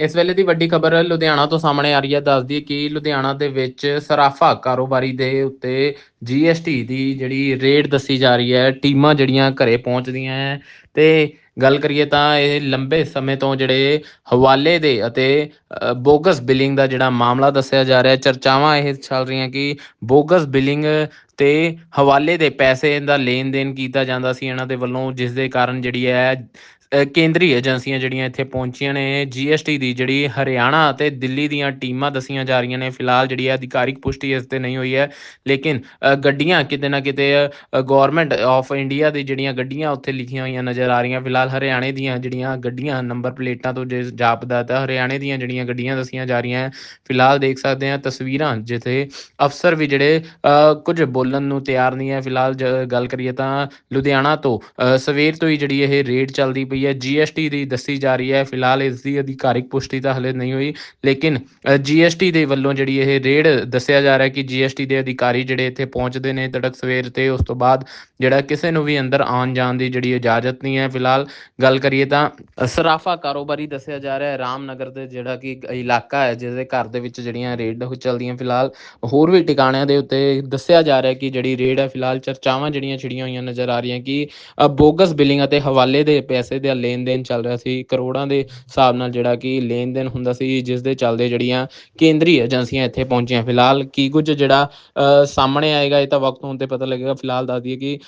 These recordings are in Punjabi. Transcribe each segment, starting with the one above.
ਇਸ ਵੇਲੇ ਦੀ ਵੱਡੀ ਖਬਰ ਲੁਧਿਆਣਾ ਤੋਂ ਸਾਹਮਣੇ ਆ ਰਹੀ ਹੈ। ਦੱਸਦੀ ਹੈ ਕਿ ਲੁਧਿਆਣਾ ਦੇ ਵਿੱਚ ਸਰਾਫਾ ਕਾਰੋਬਾਰੀ ਦੇ ਉੱਤੇ GST ਦੀ ਜਿਹੜੀ ਰੇਟ ਦੱਸੀ ਜਾ ਰਹੀ ਹੈ। ਟੀਮਾਂ ਜਿਹੜੀਆਂ ਘਰੇ ਪਹੁੰਚਦੀਆਂ ਹੈ। ਤੇ ਗੱਲ ਕਰੀਏ ਤਾਂ ਇਹ ਲੰਬੇ ਸਮੇਂ ਤੋਂ ਜਿਹੜੇ ਹਵਾਲੇ ਦੇ ਅਤੇ ਬੋਗਸ ਬਿਲਿੰਗ ਦਾ ਜਿਹੜਾ ਮਾਮਲਾ ਦੱਸਿਆ ਜਾ ਰਿਹਾ ਹੈ। ਚਰਚਾਵਾਂ ਇਹ ਚੱਲ ਰਹੀਆਂ ਕਿ ਬੋਗਸ ਬਿਲਿੰਗ ਤੇ ਹਵਾਲੇ ਦੇ ਪੈਸੇ ਦਾ ਲੈਣ ਦੇਣ ਕੀਤਾ ਜਾਂਦਾ ਸੀ। ਇਹਨਾਂ ਦੇ ਵੱਲੋਂ ਜਿਸ ਦੇ ਕਾਰਨ ਜਿਹੜੀ ਹੈ ਕੇਂਦਰੀ ਏਜੰਸੀਆਂ ਜਿਹੜੀਆਂ ਇੱਥੇ ਪਹੁੰਚੀਆਂ ਨੇ GST ਦੀ ਜਿਹੜੀ ਹਰਿਆਣਾ ਅਤੇ ਦਿੱਲੀ ਦੀਆਂ ਟੀਮਾਂ ਦਸੀਆਂ ਜਾ ਰਹੀਆਂ ਨੇ, ਫਿਲਹਾਲ ਜਿਹੜੀ ਹੈ ਅਧਿਕਾਰਿਕ ਪੁਸ਼ਟੀ ਇਸ ਤੇ ਨਹੀਂ ਹੋਈ ਹੈ, ਲੇਕਿਨ ਗੱਡੀਆਂ ਕਿਤੇ ਨਾ ਕਿਤੇ ਗਵਰਨਮੈਂਟ ਆਫ ਇੰਡੀਆ ਦੀ ਜਿਹੜੀਆਂ ਗੱਡੀਆਂ ਉੱਥੇ ਲਿਖੀਆਂ ਹੋਈਆਂ ਨਜ਼ਰ ਆ ਰਹੀਆਂ, ਫਿਲਹਾਲ ਹਰਿਆਣੇ ਦੀਆਂ ਜਿਹੜੀਆਂ ਗੱਡੀਆਂ ਨੰਬਰ ਪਲੇਟਾਂ ਤੋਂ ਜੇ ਜਾਪਦਾ ਤਾਂ ਹਰਿਆਣੇ ਦੀਆਂ ਜਿਹੜੀਆਂ ਗੱਡੀਆਂ ਦਸੀਆਂ ਜਾ ਰਹੀਆਂ ਫਿਲਹਾਲ ਦੇਖ ਸਕਦੇ ਹਾਂ ਤਸਵੀਰਾਂ ਜਿੱਥੇ ਅਫਸਰ ਵੀ ਜਿਹੜੇ ਕੁਝ ਬੋਲਣ ਨੂੰ ਤਿਆਰ ਨਹੀਂ ਹੈ, ਫਿਲਹਾਲ ਜ- ਗੱਲ ਕਰੀਏ ਤਾਂ ਲੁਧਿਆਣਾ ਤੋਂ ਸਵੇਰ ਤੋਂ ਹੀ ਜਿਹੜੀ ਇਹ ਰੇਡ ਚੱਲਦੀ ਪਈ ਹੈ। GST ਦੀ ਦੱਸੀ ਜਾ ਰਹੀ ਹੈ। ਫਿਲਹਾਲ ਇਸ ਦੀ ਅਧਿਕਾਰਿਕ ਪੁਸ਼ਟੀ ਤਾਂ ਹਲੇ ਨਹੀਂ ਹੋਈ, ਲੇਕਿਨ GST ਦੇ ਵੱਲੋਂ ਜਿਹੜੀ ਇਹ ਰੇਡ ਦੱਸਿਆ ਜਾ ਰਿਹਾ ਕਿ GST ਦੇ ਅਧਿਕਾਰੀ ਜਿਹੜੇ ਇੱਥੇ ਪਹੁੰਚਦੇ ਨੇ ਤੜਕ ਸਵੇਰ ਤੇ, ਉਸ ਤੋਂ ਬਾਅਦ ਜਿਹੜਾ ਕਿਸੇ ਨੂੰ ਵੀ ਅੰਦਰ ਆਉਣ ਜਾਣ ਦੀ ਜਿਹੜੀ ਇਜਾਜ਼ਤ ਨਹੀਂ ਹੈ। ਫਿਲਹਾਲ ਗੱਲ ਕਰੀਏ ਤਾਂ ਸਰਾਫਾ ਕਾਰੋਬਾਰੀ ਦੱਸਿਆ ਜਾ ਰਿਹਾ ਹੈ। ਰਾਮਨਗਰ ਦੇ ਜਿਹੜਾ ਕਿ ਇਲਾਕਾ ਹੈ ਜਿਸਦੇ ਘਰ ਦੇ ਵਿੱਚ ਜਿਹੜੀਆਂ ਰੇਡ ਚੱਲਦੀਆਂ ਫਿਲਹਾਲ, ਹੋਰ ਵੀ ਟਿਕਾਣਿਆਂ ਦੇ ਉੱਤੇ ਦੱਸਿਆ ਜਾ ਰਿਹਾ ਕਿ ਜਿਹੜੀ ਰੇਡ ਹੈ, ਫਿਲਹਾਲ ਚਰਚਾਵਾਂ ਜਿਹੜੀਆਂ ਛਿੜੀਆਂ ਹੋਈਆਂ ਨਜ਼ਰ ਆ ਰਹੀਆਂ ਕਿ ਬੋਗਸ ਬਿਲਿੰਗ ਅਤੇ ਹਵਾਲੇ ਦੇ ਪੈਸੇ ਦੇ ਲੈਣ ਦੇਣ ਚੱਲ ਰਿਹਾ ਸੀ ਕਰੋੜਾਂ ਦੇ ਹਿਸਾਬ ਨਾਲ ਜਿਹੜਾ ਕਿ ਲੈਣ ਦੇਣ ਹੁੰਦਾ ਸੀ ਜਿਸ ਦੇ ਚੱਲਦੇ ਜਿਹੜੀਆਂ ਕੇਂਦਰੀ ਏਜੰਸੀਆਂ ਇੱਥੇ ਪਹੁੰਚੀਆਂ। ਫਿਲਹਾਲ ਕੀ ਕੁਝ ਜਿਹੜਾ ਅ, ਸਾਹਮਣੇ ਆਏਗਾ ਇਹ ਤਾਂ ਵਕਤ ਹੋਣ ਤੇ ਪਤਾ ਲੱਗੇਗਾ। ਫਿਲਹਾਲ ਦੱਸ ਦਈਏ ਕਿ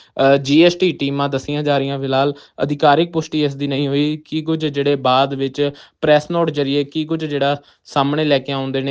GST ਟੀਮਾਂ ਦੱਸੀਆਂ ਜਾ ਰਹੀਆਂ। ਫਿਲਹਾਲ ਅਧਿਕਾਰਿਕ ਪੁਸ਼ਟੀ ਇਸ ਦੀ ਨਹੀਂ ਹੋਈ। ਕੀ ਕੁਝ ਜਿਹੜੇ ਬਾਅਦ ਵਿੱਚ ਪ੍ਰੈਸ ਨੋਟ ਜਰੀਏ ਕੀ ਕੁਝ ਜਿਹੜਾ ਸਾਹਮਣੇ ਲੈ ਕੇ ਆਉਂਦੇ ਨੇ